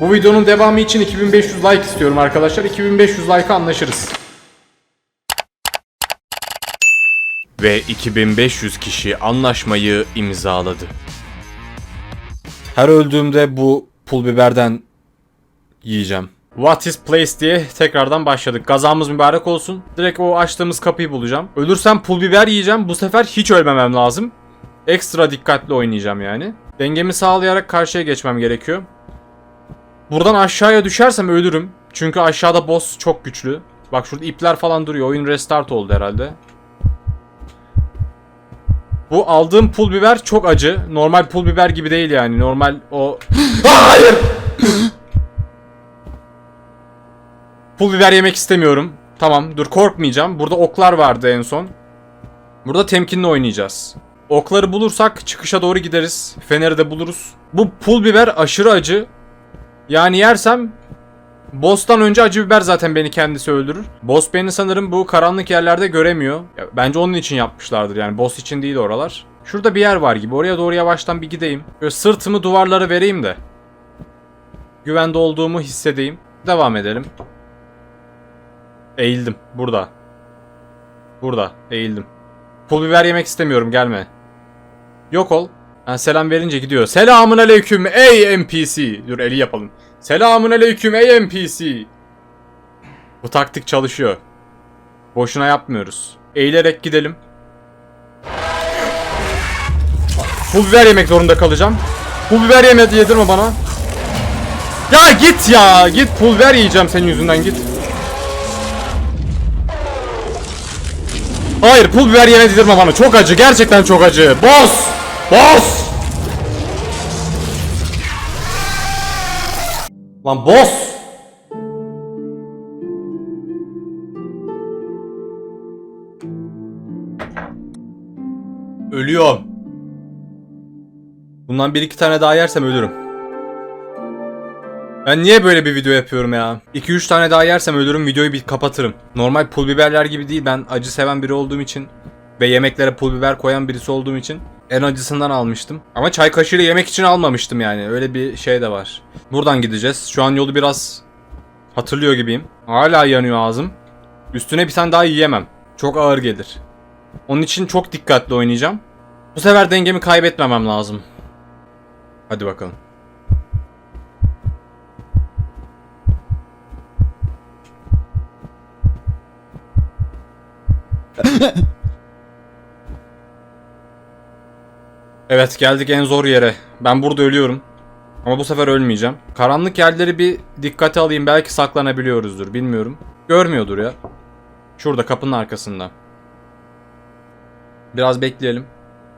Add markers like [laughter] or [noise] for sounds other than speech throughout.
Bu videonun devamı için 2500 like istiyorum arkadaşlar. 2500 like'a anlaşırız. Ve 2500 kişi anlaşmayı imzaladı. Her öldüğümde bu pul biberden yiyeceğim. What is place diye tekrardan başladık. Gazamız mübarek olsun. Direkt o açtığımız kapıyı bulacağım. Ölürsem pul biber yiyeceğim. Bu sefer hiç ölmemem lazım. Ekstra dikkatli oynayacağım yani. Dengemi sağlayarak karşıya geçmem gerekiyor. Buradan aşağıya düşersem ölürüm. Çünkü aşağıda boss çok güçlü. Bak şurada ipler falan duruyor. Oyun restart oldu herhalde. Bu aldığım pul biber çok acı. Normal pul biber gibi değil yani. Normal o... [laughs] Hayır! pul biber yemek istemiyorum. Tamam dur korkmayacağım. Burada oklar vardı en son. Burada temkinli oynayacağız. Okları bulursak çıkışa doğru gideriz. Feneri de buluruz. Bu pul biber aşırı acı. Yani yersem Boss'tan önce acı biber zaten beni kendisi öldürür. Boss beni sanırım bu karanlık yerlerde göremiyor. Ya, bence onun için yapmışlardır yani boss için değil oralar. Şurada bir yer var gibi oraya doğru yavaştan bir gideyim. Böyle sırtımı duvarlara vereyim de. Güvende olduğumu hissedeyim. Devam edelim. Eğildim burada. Burada eğildim. Pul biber yemek istemiyorum gelme. Yok ol. Ha, selam verince gidiyor. Selamun aleyküm ey NPC. Dur eli yapalım. Selamun aleyküm ey NPC. Bu taktik çalışıyor. Boşuna yapmıyoruz. Eğilerek gidelim. Pul biber yemek zorunda kalacağım. Pul biber yemedi yedirme bana. Ya git ya. Git pul biber yiyeceğim senin yüzünden git. Hayır pul biber yeme dedirme bana. Çok acı. Gerçekten çok acı. Boss! Boss! Lan boss! Ölüyorum. Bundan bir iki tane daha yersem ölürüm. Ben niye böyle bir video yapıyorum ya? 2-3 tane daha yersem ölürüm videoyu bir kapatırım. Normal pul biberler gibi değil ben acı seven biri olduğum için ve yemeklere pul biber koyan birisi olduğum için en acısından almıştım. Ama çay kaşığıyla yemek için almamıştım yani. Öyle bir şey de var. Buradan gideceğiz. Şu an yolu biraz hatırlıyor gibiyim. Hala yanıyor ağzım. Üstüne bir tane daha yiyemem. Çok ağır gelir. Onun için çok dikkatli oynayacağım. Bu sefer dengemi kaybetmemem lazım. Hadi bakalım. [laughs] Evet geldik en zor yere. Ben burada ölüyorum. Ama bu sefer ölmeyeceğim. Karanlık yerleri bir dikkate alayım. Belki saklanabiliyoruzdur. Bilmiyorum. Görmüyordur ya. Şurada kapının arkasında. Biraz bekleyelim.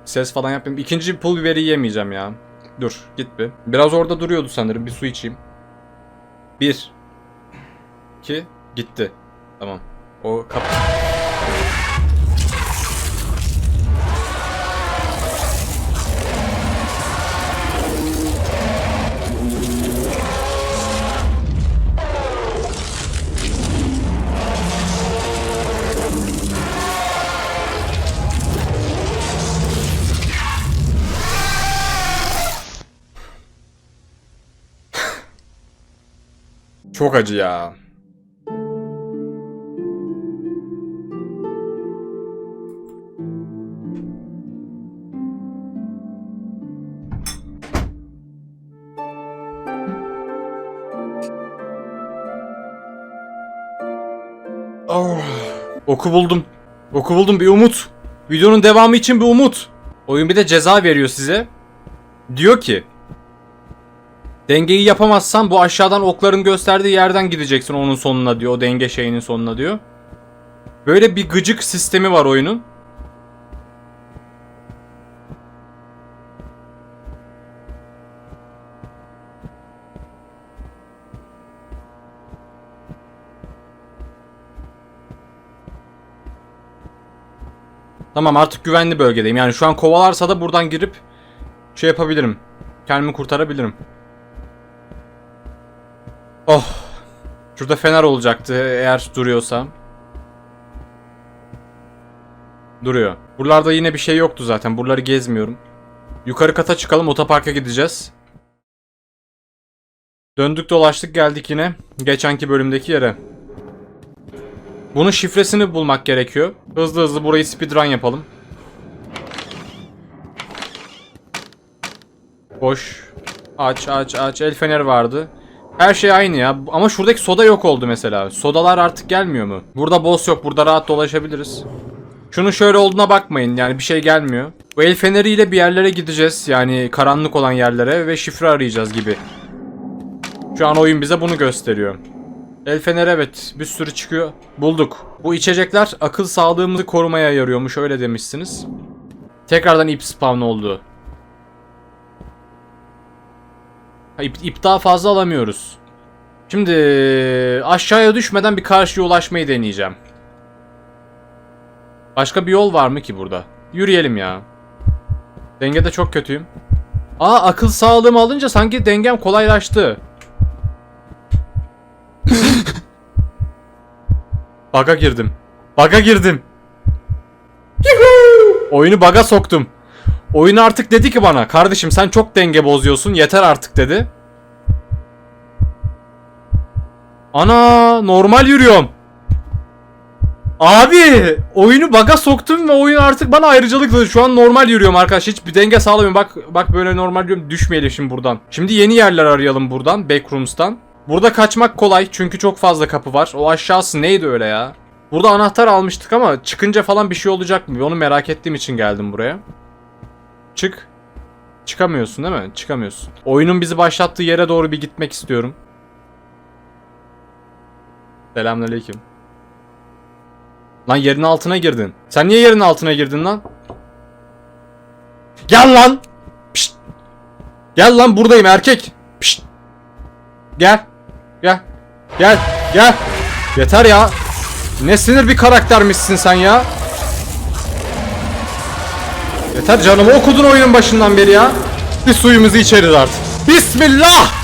Ses falan yapayım. İkinci pul biberi yemeyeceğim ya. Dur git bir. Biraz orada duruyordu sanırım. Bir su içeyim. Bir. İki. Gitti. Tamam. O kapı... Çok acı ya. Oh. Oku buldum. Oku buldum bir umut. Videonun devamı için bir umut. Oyun bir de ceza veriyor size. Diyor ki Dengeyi yapamazsan bu aşağıdan okların gösterdiği yerden gideceksin onun sonuna diyor. O denge şeyinin sonuna diyor. Böyle bir gıcık sistemi var oyunun. Tamam artık güvenli bölgedeyim. Yani şu an kovalarsa da buradan girip şey yapabilirim. Kendimi kurtarabilirim. Oh. Şurada fener olacaktı eğer duruyorsa. Duruyor. Buralarda yine bir şey yoktu zaten. Buraları gezmiyorum. Yukarı kata çıkalım otoparka gideceğiz. Döndük dolaştık geldik yine geçenki bölümdeki yere. Bunun şifresini bulmak gerekiyor. Hızlı hızlı burayı speedrun yapalım. Boş. Aç aç aç. El feneri vardı. Her şey aynı ya. Ama şuradaki soda yok oldu mesela. Sodalar artık gelmiyor mu? Burada boss yok. Burada rahat dolaşabiliriz. Şunun şöyle olduğuna bakmayın. Yani bir şey gelmiyor. Bu el feneriyle bir yerlere gideceğiz. Yani karanlık olan yerlere ve şifre arayacağız gibi. Şu an oyun bize bunu gösteriyor. El feneri evet bir sürü çıkıyor. Bulduk. Bu içecekler akıl sağlığımızı korumaya yarıyormuş öyle demişsiniz. Tekrardan ip spawn oldu. Ha, ip, ip daha fazla alamıyoruz. Şimdi aşağıya düşmeden bir karşıya ulaşmayı deneyeceğim. Başka bir yol var mı ki burada? Yürüyelim ya. Dengede çok kötüyüm. Aa akıl sağlığımı alınca sanki dengem kolaylaştı. Baga girdim. Baga girdim. Yuhuu! Oyunu baga soktum. Oyun artık dedi ki bana kardeşim sen çok denge bozuyorsun yeter artık dedi. Ana normal yürüyorum. Abi oyunu baga soktum ve oyun artık bana ayrıcalık dedi. Şu an normal yürüyorum arkadaş. Hiç bir denge sağlamıyorum. Bak bak böyle normal yürüyorum. Düşmeyelim şimdi buradan. Şimdi yeni yerler arayalım buradan. Backrooms'tan. Burada kaçmak kolay çünkü çok fazla kapı var. O aşağısı neydi öyle ya? Burada anahtar almıştık ama çıkınca falan bir şey olacak mı? Onu merak ettiğim için geldim buraya. Çık. Çıkamıyorsun değil mi? Çıkamıyorsun. Oyunun bizi başlattığı yere doğru bir gitmek istiyorum. Selamünaleyküm. Lan yerin altına girdin. Sen niye yerin altına girdin lan? Gel lan. Pişt. Gel lan buradayım erkek. Pişt. Gel. Gel. Gel. Gel. Yeter ya. Ne sinir bir karaktermişsin sen ya. Yeter canımı okudun oyunun başından beri ya. Bir suyumuzu içeriz artık. Bismillah.